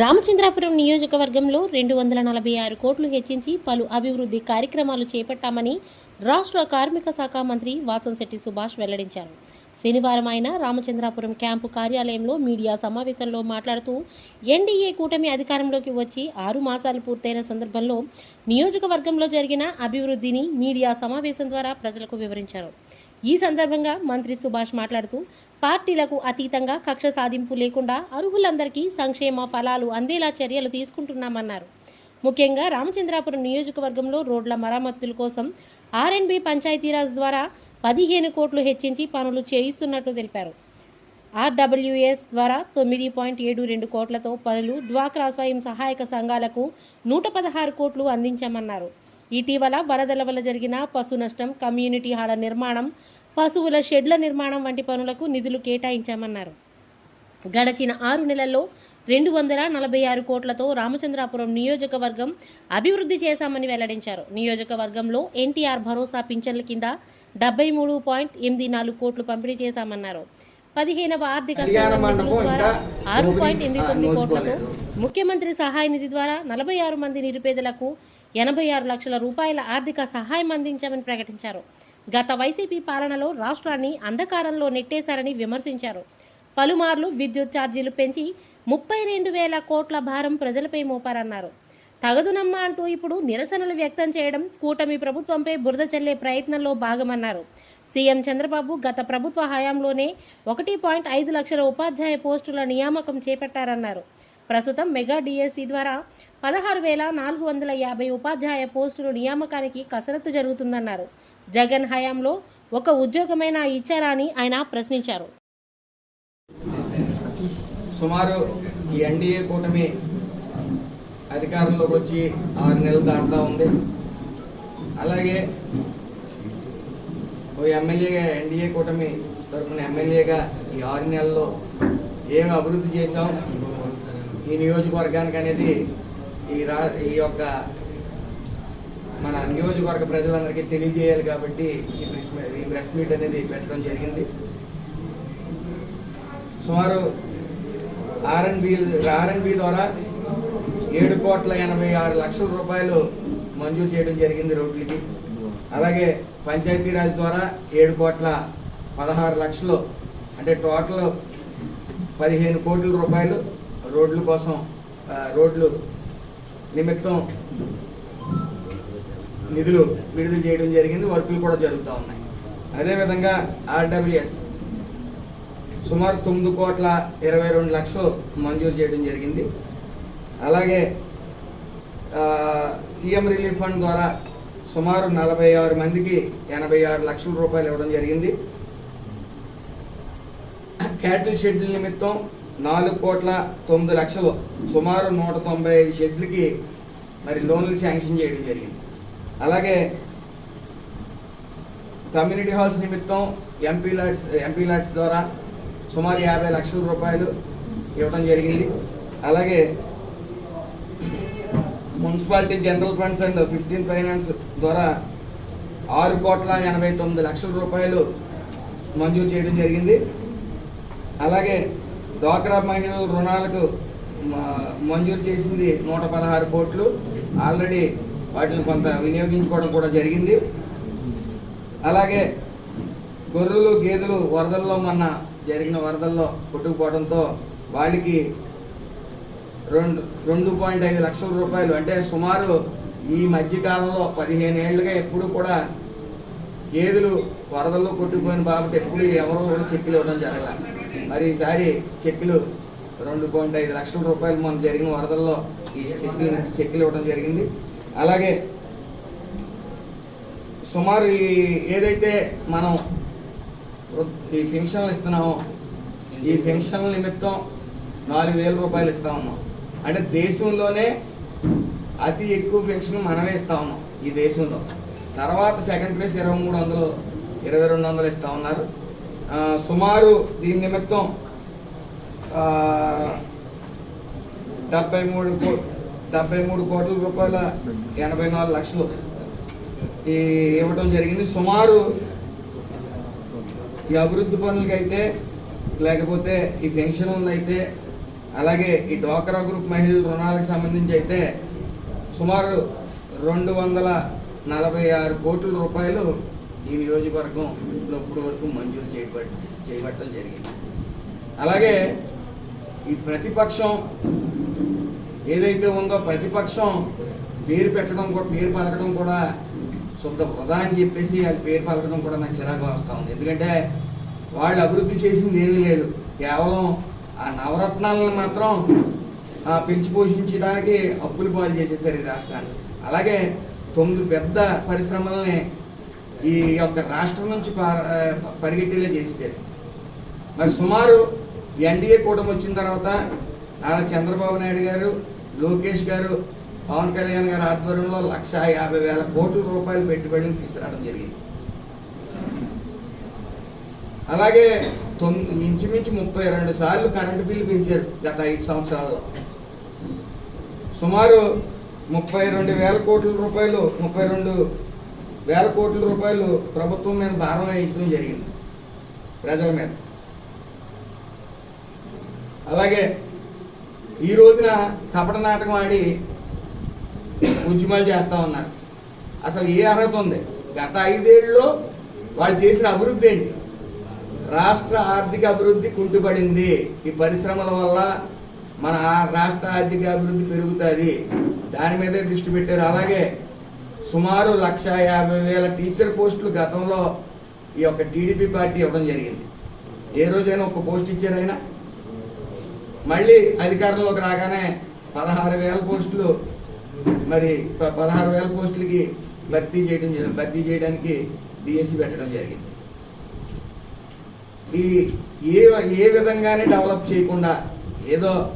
రామచంద్రాపురం నియోజకవర్గంలో రెండు వందల నలభై ఆరు కోట్లు హెచ్చించి పలు అభివృద్ధి కార్యక్రమాలు చేపట్టామని రాష్ట్ర కార్మిక శాఖ మంత్రి వాసంశెట్టి సుభాష్ వెల్లడించారు. శనివారం ఆయన రామచంద్రాపురం క్యాంపు కార్యాలయంలో మీడియా సమావేశంలో మాట్లాడుతూ ఎన్డీఏ కూటమి అధికారంలోకి వచ్చి ఆరు మాసాలు పూర్తయిన సందర్భంలో నియోజకవర్గంలో జరిగిన అభివృద్ధిని మీడియా సమావేశం ద్వారా ప్రజలకు వివరించారు. ఈ సందర్భంగా మంత్రి సుభాష్ మాట్లాడుతూ పార్టీలకు అతీతంగా కక్ష సాధింపు లేకుండా అర్హులందరికీ సంక్షేమ ఫలాలు అందేలా చర్యలు తీసుకుంటున్నామన్నారు. ముఖ్యంగా రామచంద్రాపురం నియోజకవర్గంలో రోడ్ల మరమ్మతుల కోసం ఆర్ఎన్బి పంచాయతీరాజ్ ద్వారా పదిహేను కోట్లు హెచ్చించి పనులు చేయిస్తున్నట్లు తెలిపారు. ఆర్డబ్ల్యూఎస్ ద్వారా తొమ్మిది పాయింట్ ఏడు రెండు కోట్లతో పనులు డ్వాక్రా స్వయం సహాయక సంఘాలకు నూట పదహారు కోట్లు అందించామన్నారు. ఇటీవల వరదల వల్ల జరిగిన పశు నష్టం కమ్యూనిటీ హాల నిర్మాణం పశువుల షెడ్ల నిర్మాణం వంటి పనులకు నిధులు కేటాయించామన్నారు. గడచిన ఆరు నెలల్లో రెండు వందల నలభై ఆరు కోట్లతో రామచంద్రాపురం నియోజకవర్గం అభివృద్ధి చేశామని వెల్లడించారు. నియోజకవర్గంలో ఎన్టీఆర్ భరోసా పింఛన్ల కింద డెబ్బై మూడు పాయింట్ ఎనిమిది నాలుగు కోట్లు పంపిణీ చేశామన్నారు. పదిహేనవ ఆర్థిక ద్వారా ఆరు పాయింట్ ఎనిమిది తొమ్మిది కోట్లతో ముఖ్యమంత్రి సహాయ నిధి ద్వారా నలభై ఆరు మంది నిరుపేదలకు ఎనభై ఆరు లక్షల రూపాయల ఆర్థిక సహాయం అందించామని ప్రకటించారు. గత వైసీపీ పాలనలో రాష్ట్రాన్ని అంధకారంలో నెట్టేశారని విమర్శించారు. పలుమార్లు విద్యుత్ ఛార్జీలు పెంచి ముప్పై రెండు వేల కోట్ల భారం ప్రజలపై మోపారన్నారు. తగదునమ్మా అంటూ ఇప్పుడు నిరసనలు వ్యక్తం చేయడం కూటమి ప్రభుత్వంపై బురద చల్లే ప్రయత్నంలో భాగమన్నారు. సీఎం చంద్రబాబు గత ప్రభుత్వ హయాంలోనే ఒకటి పాయింట్ ఐదు లక్షల ఉపాధ్యాయ పోస్టుల నియామకం చేపట్టారన్నారు. ప్రస్తుతం మెగా డిఎస్సి ద్వారా పదహారు వేల నాలుగు వందల యాభై ఉపాధ్యాయ పోస్టులు నియామకానికి కసరత్తు జరుగుతుందన్నారు. జగన్ హయాంలో ఒక ఉద్యోగమైనా ఇచ్చారా అని ఆయన ప్రశ్నించారు. సుమారు ఈ ఎన్డీఏ కూటమి అధికారంలోకి వచ్చి ఆరు నెలలు దాటుతా ఉంది. అలాగే ఓ ఎమ్మెల్యేగా ఎన్డీఏ కూటమి తరఫున ఎమ్మెల్యేగా ఈ ఆరు నెలల్లో ఏమి అభివృద్ధి చేశాం? ఈ నియోజకవర్గానికి అనేది ఈ రా ఈ యొక్క మన నియోజకవర్గ ప్రజలందరికీ తెలియజేయాలి కాబట్టి ఈ ప్రెస్ మీట్ ఈ ప్రెస్ మీట్ అనేది పెట్టడం జరిగింది. సుమారు ఆర్ఎన్బి ఆర్ఎన్బి ద్వారా ఏడు కోట్ల ఎనభై ఆరు లక్షల రూపాయలు మంజూరు చేయడం జరిగింది రోడ్లకి. అలాగే పంచాయతీరాజ్ ద్వారా ఏడు కోట్ల పదహారు లక్షలు అంటే టోటల్ పదిహేను కోట్ల రూపాయలు రోడ్ల కోసం రోడ్లు నిమిత్తం నిధులు విడుదల చేయడం జరిగింది. వర్కులు కూడా జరుగుతూ ఉన్నాయి. అదేవిధంగా ఆర్డబ్ల్యూఎస్ సుమారు తొమ్మిది కోట్ల ఇరవై రెండు లక్షలు మంజూరు చేయడం జరిగింది. అలాగే సీఎం రిలీఫ్ ఫండ్ ద్వారా సుమారు నలభై ఆరు మందికి ఎనభై ఆరు లక్షల రూపాయలు ఇవ్వడం జరిగింది. క్యాటిల్ షెడ్యూల్ నిమిత్తం నాలుగు కోట్ల తొమ్మిది లక్షలు సుమారు నూట తొంభై ఐదు షెడ్లకి మరి లోన్లు శాంక్షన్ చేయడం జరిగింది. అలాగే కమ్యూనిటీ హాల్స్ నిమిత్తం ఎంపీ లాట్స్ ఎంపీ లాట్స్ ద్వారా సుమారు యాభై లక్షల రూపాయలు ఇవ్వడం జరిగింది. అలాగే municipality general funds and fifteen finance ద్వారా ఆరు కోట్ల ఎనభై తొమ్మిది లక్షల రూపాయలు మంజూరు చేయడం జరిగింది. అలాగే డ్వాక్రా మహిళల రుణాలకు మ- మంజూరు చేసింది నూట పదహారు కోట్లు. ఆల్రెడీ వాటిని కొంత వినియోగించుకోవడం కూడా జరిగింది. అలాగే గొర్రెలు గేదెలు వరదల్లో మొన్న జరిగిన వరదల్లో కొట్టుకుపోవడంతో వాళ్ళకి రెండు రెండు పాయింట్ ఐదు లక్షల రూపాయలు అంటే సుమారు ఈ మధ్యకాలంలో పదిహేను ఏళ్ళుగా ఎప్పుడు కూడా గేదెలు వరదల్లో కొట్టుకుపోయిన బాబు ఎప్పుడు ఎవరో కూడా చెక్కులు ఇవ్వడం జరగల. మరి ఈసారి చెక్కులు రెండు పాయింట్ ఐదు లక్షల రూపాయలు మనం జరిగిన వరదల్లో ఈ చెక్కులు చెక్కులు ఇవ్వడం జరిగింది. అలాగే సుమారు ఈ ఏదైతే మనం ఈ ఫెన్షన్లు ఇస్తున్నామో ఈ ఫెన్షన్ల నిమిత్తం నాలుగు వేల రూపాయలు ఇస్తా ఉన్నాం. అంటే దేశంలోనే అతి ఎక్కువ పెన్షన్ మనమే ఇస్తా ఉన్నాం ఈ దేశంలో. తర్వాత సెకండ్ ప్లేస్ ఇరవై మూడు వందలు ఇరవై రెండు వందలు ఇస్తా ఉన్నారు. సుమారు దీని నిమిత్తం డెబ్బై మూడు డెబ్బై మూడు కోట్ల రూపాయల ఎనభై నాలుగు లక్షలు ఈ ఇవ్వడం జరిగింది. సుమారు ఈ అభివృద్ధి పనులకైతే లేకపోతే ఈ పెన్షన్ అయితే అలాగే ఈ డోక్రా గ్రూప్ మహిళల రుణాలకు సంబంధించి అయితే సుమారు రెండు వందల నలభై ఆరు కోట్ల రూపాయలు ఈ నియోజకవర్గంలో ఇప్పటి వరకు మంజూరు చేయబడి చేయబట్టడం జరిగింది. అలాగే ఈ ప్రతిపక్షం ఏదైతే ఉందో ప్రతిపక్షం పేరు పెట్టడం కూడా పేరు పలకడం కూడా శుద్ధ వృధా అని చెప్పేసి అది పేరు పలకడం కూడా నాకు చిరాకు వస్తూ ఉంది. ఎందుకంటే వాళ్ళు అభివృద్ధి చేసింది ఏమీ లేదు. కేవలం ఆ నవరత్నాలను మాత్రం ఆ, పెంచి పోషించడానికి అప్పులు పాలు చేసేసారు ఈ రాష్ట్రాన్ని. అలాగే తొమ్మిది పెద్ద పరిశ్రమలని ఈ యొక్క రాష్ట్రం నుంచి పరిగెట్టేలా చేసేసారు. మరి సుమారు ఎన్డీఏ కూటమి వచ్చిన తర్వాత నారా చంద్రబాబు నాయుడు గారు లోకేష్ గారు పవన్ కళ్యాణ్ గారి ఆధ్వర్యంలో లక్ష యాభై వేల కోట్ల రూపాయలు పెట్టుబడిని తీసుకురావడం జరిగింది. అలాగే తొమ్మిది ఇంచుమించు ముప్పై రెండు సార్లు కరెంటు బిల్లు పెంచారు గత ఐదు సంవత్సరాల్లో. సుమారు ముప్పై రెండు వేల కోట్ల రూపాయలు ముప్పై రెండు వేల కోట్ల రూపాయలు ప్రభుత్వం మీద భారం వేయించడం జరిగింది ప్రజల మీద. అలాగే ఈ రోజున కపట నాటకం ఆడి ఉద్యమాలు చేస్తూ ఉన్నారు. అసలు ఏ అర్హత ఉంది? గత ఐదేళ్ళలో వాళ్ళు చేసిన అభివృద్ధి ఏంటి? రాష్ట్ర ఆర్థిక అభివృద్ధి కుంటుపడింది. ఈ పరిశ్రమల వల్ల మన రాష్ట్ర ఆర్థిక అభివృద్ధి పెరుగుతుంది. దాని మీదే దృష్టి పెట్టారు. అలాగే సుమారు లక్ష యాభై వేల టీచర్ పోస్టులు గతంలో ఈ యొక్క టీడీపీ పార్టీ ఇవ్వడం జరిగింది. ఏ రోజైనా ఒక పోస్ట్ ఇచ్చారైనా మళ్ళీ అధికారంలోకి రాగానే పదహారు వేల పోస్టులు మరి ప- పదహారు వేల పోస్టులకి భర్తీ చేయడం భర్తీ చేయడానికి డిఎస్సి పెట్టడం జరిగింది. ఈ ఏ ఏ విధంగానే డెవలప్ చేయకుండా ఏదో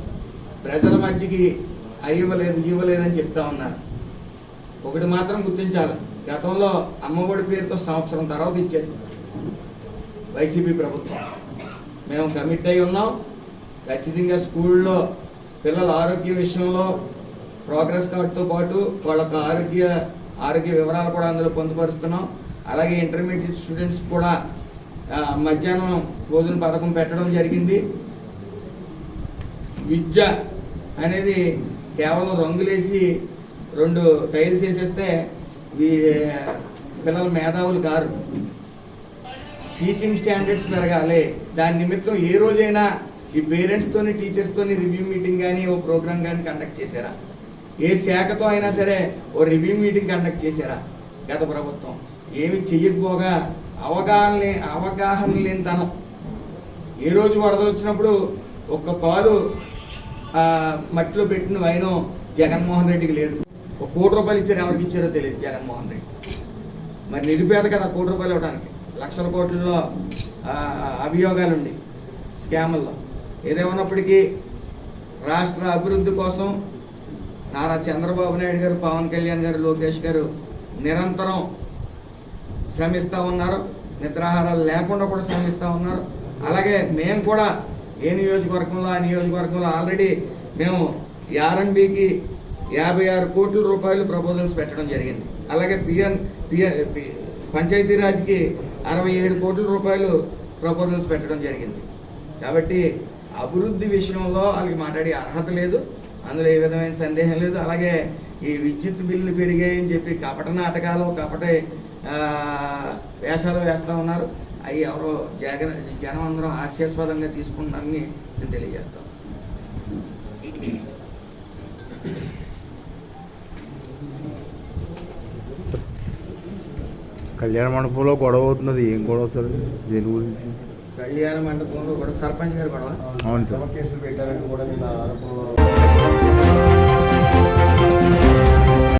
ప్రజల మధ్యకి అయ్యవలేదు ఇవ్వలేదని చెప్తా ఉన్నారు. ఒకటి మాత్రం గుర్తించాలి. గతంలో అమ్మఒడి పేరుతో సంవత్సరం తర్వాత ఇచ్చారు. వైసీపీ ప్రభుత్వం. మేము కమిట్ అయి ఉన్నాం. ఖచ్చితంగా స్కూల్లో పిల్లల ఆరోగ్య విషయంలో ప్రోగ్రెస్ కార్డుతో పాటు వాళ్ళకి ఆరోగ్య ఆరోగ్య వివరాలు కూడా అందులో పొందుపరుస్తున్నాం. అలాగే ఇంటర్మీడియట్ స్టూడెంట్స్ కూడా మధ్యాహ్నం భోజన పథకం పెట్టడం జరిగింది. విద్య అనేది కేవలం రంగులేసి రెండు టైల్స్ వేసేస్తే పిల్లల మేధావులు కారు. టీచింగ్ స్టాండర్డ్స్ పెరగాలి. దాని నిమిత్తం ఏ రోజైనా ఈ పేరెంట్స్తోని టీచర్స్తోని రివ్యూ మీటింగ్ కానీ ఓ ప్రోగ్రామ్ కానీ కండక్ట్ చేశారా? ఏ శాఖతో అయినా సరే ఓ రివ్యూ మీటింగ్ కండక్ట్ చేశారా? గత ప్రభుత్వం ఏమి చెయ్యకపోగా అవగాహన లే- అవగాహన లేనితనం ఏ రోజు వరదలు వచ్చినప్పుడు ఒక్క కాలు మట్టిలో పెట్టిన వైనం జగన్మోహన్ రెడ్డికి లేదు. ఒక కోటి రూపాయలు ఇచ్చారు ఎవరికి ఇచ్చారో తెలియదు జగన్మోహన్ రెడ్డి. మరి నిరుపేద కదా కోటి రూపాయలు ఇవ్వడానికి. లక్షల కోట్లలో అభియోగాలుండి అభియోగాలు ఉండి స్కాముల్లో. ఏదేమన్నప్పటికీ రాష్ట్ర అభివృద్ధి కోసం నారా చంద్రబాబు నాయుడు గారు పవన్ కళ్యాణ్ గారు లోకేష్ గారు నిరంతరం శ్రమిస్తూ ఉన్నారు. నిద్రాహారాలు లేకుండా కూడా శ్రమిస్తూ ఉన్నారు. అలాగే మేము కూడా ఏ నియోజకవర్గంలో ఆ నియోజకవర్గంలో ఆల్రెడీ మేము ఆర్ఎన్బికి యాభై ఆరు కోట్ల రూపాయలు ప్రపోజల్స్ పెట్టడం జరిగింది. అలాగే పిఎన్ పిఎన్ పంచాయతీరాజ్కి అరవై ఏడు కోట్ల రూపాయలు ప్రపోజల్స్ పెట్టడం జరిగింది. కాబట్టి అభివృద్ధి విషయంలో వాళ్ళకి మాట్లాడే అర్హత లేదు. అందులో ఏ విధమైన సందేహం లేదు. అలాగే ఈ విద్యుత్ బిల్లు పెరిగాయని చెప్పి కపట నాటకాలు కపట వేషాలు వేస్తూ ఉన్నారు. అవి ఎవరో జగన్ జనం అందరూ హాస్యాస్పదంగా తీసుకుంటున్నారని నేను తెలియజేస్తాను. కళ్యాణ మండపంలో గొడవ అవుతున్నది. ఏం గొడవ సార్ దేని గురించి? కళ్యాణ మండపంలో కూడా సర్పంచ్ గారు అవును. సార్ కేసులు పెట్టారని కూడా నిన్న ఆరోపణలు